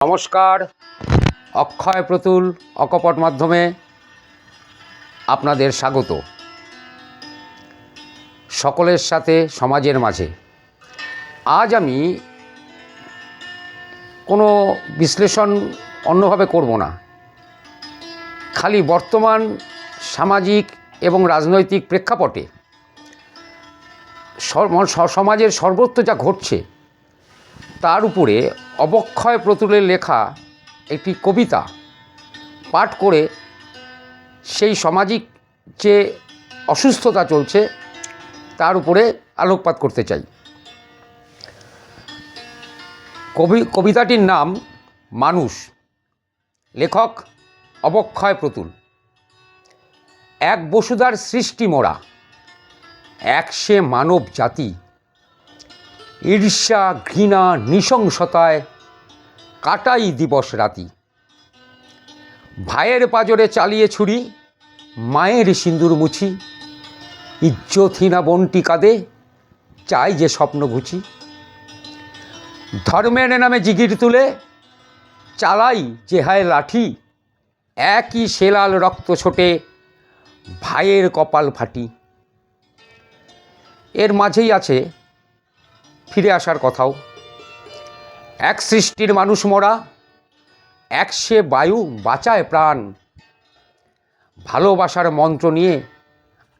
নমস্কার, অক্ষয় প্রতুল অকপট মাধ্যমে আপনাদের স্বাগত। সকলের সাথে, সমাজের মাঝে। আজ আমি কোনো বিশ্লেষণ অন্যভাবে করব না। খালি বর্তমান সামাজিক এবং রাজনৈতিক প্রেক্ষাপটে সমাজের সর্বত্র যা ঘটছে তার উপরে অবক্ষয় প্রতুলের লেখা একটি কবিতা পাঠ করে সেই সামাজিক যে অসুস্থতা চলছে, তার উপরে আলোকপাত করতে চাই। কবি, কবিতাটির নাম মানুষ, লেখক অবক্ষয় প্রতুল। এক বসুধার সৃষ্টি মোড়া এক সে মানব জাতি ঈর্ষা, ঘৃণা, নৃশংসতায় কাটাই দিবস রাতি। ভাইয়ের পাজরে চালিয়ে ছুরি, মায়ের সিন্দুর মুছি। ইজ্জতহীনা বন্টি কাঁদে, চাই যে স্বপ্ন ঘুচি ধর্মের নামে জিগির তুলে, চালাই জেহায় লাঠি। একই শেলাল রক্ত ছোটে, ভাইয়ের কপাল ফাটি। এর মাঝেই আছে ফিরে আসার কথাও। এক সৃষ্টির মানুষ মরা, এক সে বায়ু বাঁচায় প্রাণ। ভালোবাসার মন্ত্র নিয়ে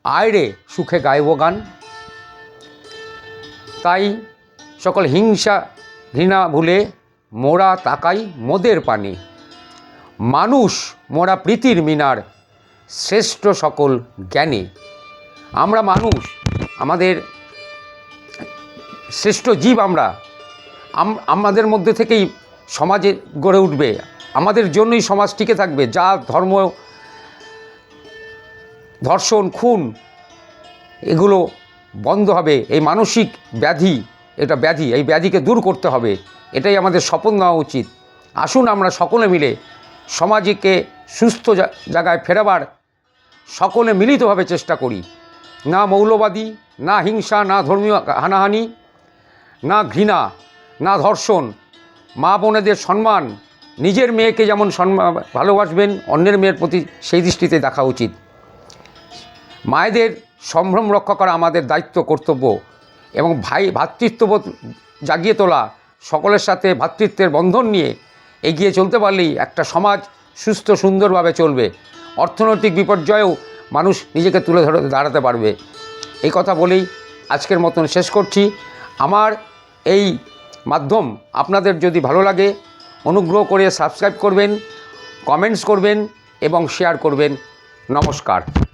আয়রে সুখে গাইব গান। তাই সকল হিংসা, ঘৃণা ভুলে মোরা তাকাই মোদের পানে। মানুষ মোরা প্রীতির মিনার, শ্রেষ্ঠ সকল জ্ঞানে। আমরা মানুষ, আমাদের শ্রেষ্ঠ জীব আমরা। আমাদের মধ্যে থেকেই সমাজে গড়ে উঠবে। আমাদের জন্যই সমাজ টিকে থাকবে। যা ধর্ম, ধর্ষণ, খুন, এগুলো বন্ধ হবে। এই মানসিক ব্যাধি, এটা ব্যাধি, এই ব্যাধিকে দূর করতে হবে। এটাই আমাদের স্বপন নেওয়া উচিত। আসুন আমরা সকলে মিলে সমাজকে সুস্থ জায়গায় ফেরাবার সকলে মিলিতভাবে চেষ্টা করি। না মৌলবাদী, না হিংসা, না ধর্মীয় হানাহানি না ঘৃণা, না ধর্ষণ, মা বোনেদের সম্মান, নিজের মেয়েকে যেমন সম্মান ভালোবাসবেন, অন্যের মেয়ের প্রতি সেই দৃষ্টিতে দেখা উচিত। মায়েদের সম্ভ্রম রক্ষা করা আমাদের দায়িত্ব, কর্তব্য এবং ভাই ভ্রাতৃত্ববোধ জাগিয়ে তোলা, সকলের সাথে ভ্রাতৃত্বের বন্ধন নিয়ে এগিয়ে চলতে পারলেই একটা সমাজ সুস্থ, সুন্দরভাবে চলবে। অর্থনৈতিক বিপর্যয়েও মানুষ নিজেকে তুলে ধরে, দাঁড়াতে পারবে। এই কথা বলেই আজকের মতন শেষ করছি। আমার এই মাধ্যম আপনাদের যদি ভালো লাগে, অনুগ্রহ করে সাবস্ক্রাইব করবেন, কমেন্টস করবেন এবং শেয়ার করবেন। নমস্কার।